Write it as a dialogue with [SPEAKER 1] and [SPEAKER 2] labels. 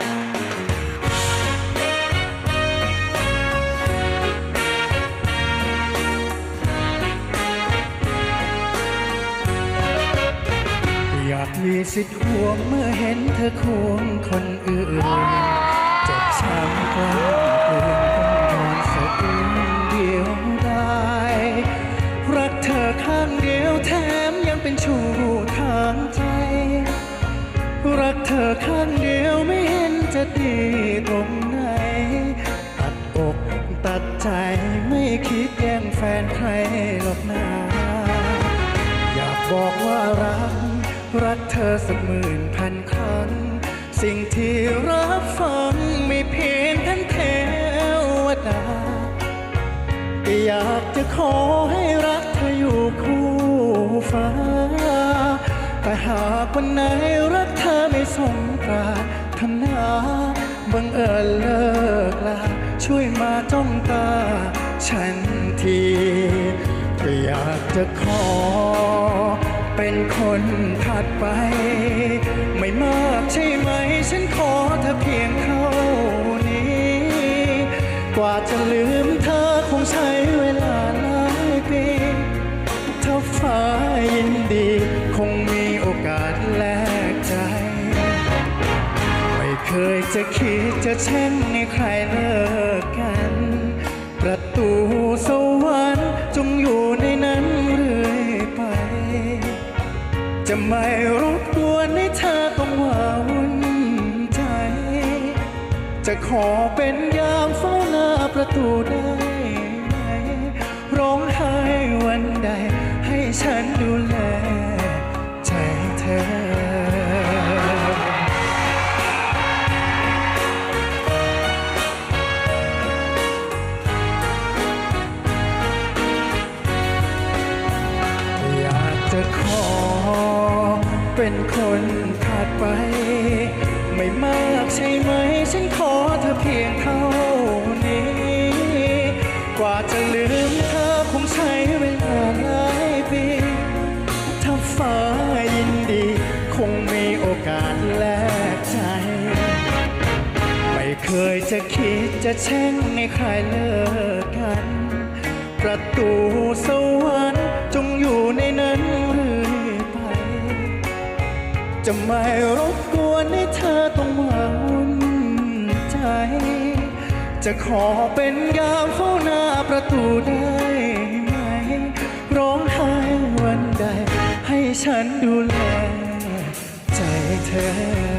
[SPEAKER 1] อยากมีสิทธิ์ห่วงเมื่อเห็นเธอควงคนอื่นเจ็บช้ำกล้ำกลืนต้องนอนสะอื้นเดียวได้รักเธอข้างเดียวแถมยังเป็นชู้ทางใจ รักเธอข้างเดียวไม่ จะดีตรงไหน ตัดอกตัดใจไม่คิดแย่งแฟนใครหรอกนะอยากบอกว่ารัก รักเธอสักหมื่นพันครั้ง สิ่งที่รับฟังไม่เพียงท่านเทวดาก็อยากจะขอให้รักเธออยู่คู่ฟ้า แต่หากวันไหนรักเธอไม่สมปราร ถนาบังเอิญเลิกลาช่วยมาจ้องตา ฉันทีก็อยากจะขอ เป็นคนถัดไป ไม่มากใช่ไหม ฉันขอเธอเพียงเท่านี้ กว่าจะลืม ยจะคิดจะแช่งให้ใครเลิกกัน ประตูสวรรค์จงอยู่ในนั้นเรื่อยไป จะไม่รบกวนให้เธอต้องว่าวุ่นใจ จะขอเป็นยามเฝ้าหน้าประตูได้ไหมร้องไห้วันใด ให้ฉันดูแลใจเธอ เป็นคนถัดไป ไม่มากใช่ไหม ฉันขอเธอเพียงเท่านี้ กว่าจะลืมเธอคงใช้เวลาหลายปีถ้าฟ้ายินดี คงมีโอกาสแลกใจ ไม่เคยจะคิดจะแช่งให้ใครเลิกกัน ประตูสว จะไม่รบกวนให้เธอต้องมาวุ่นใจ จะขอเป็นยามเฝ้าหน้าประตูได้ไหม ร้องไห้วันใด ให้ฉันดูแลใจเธอ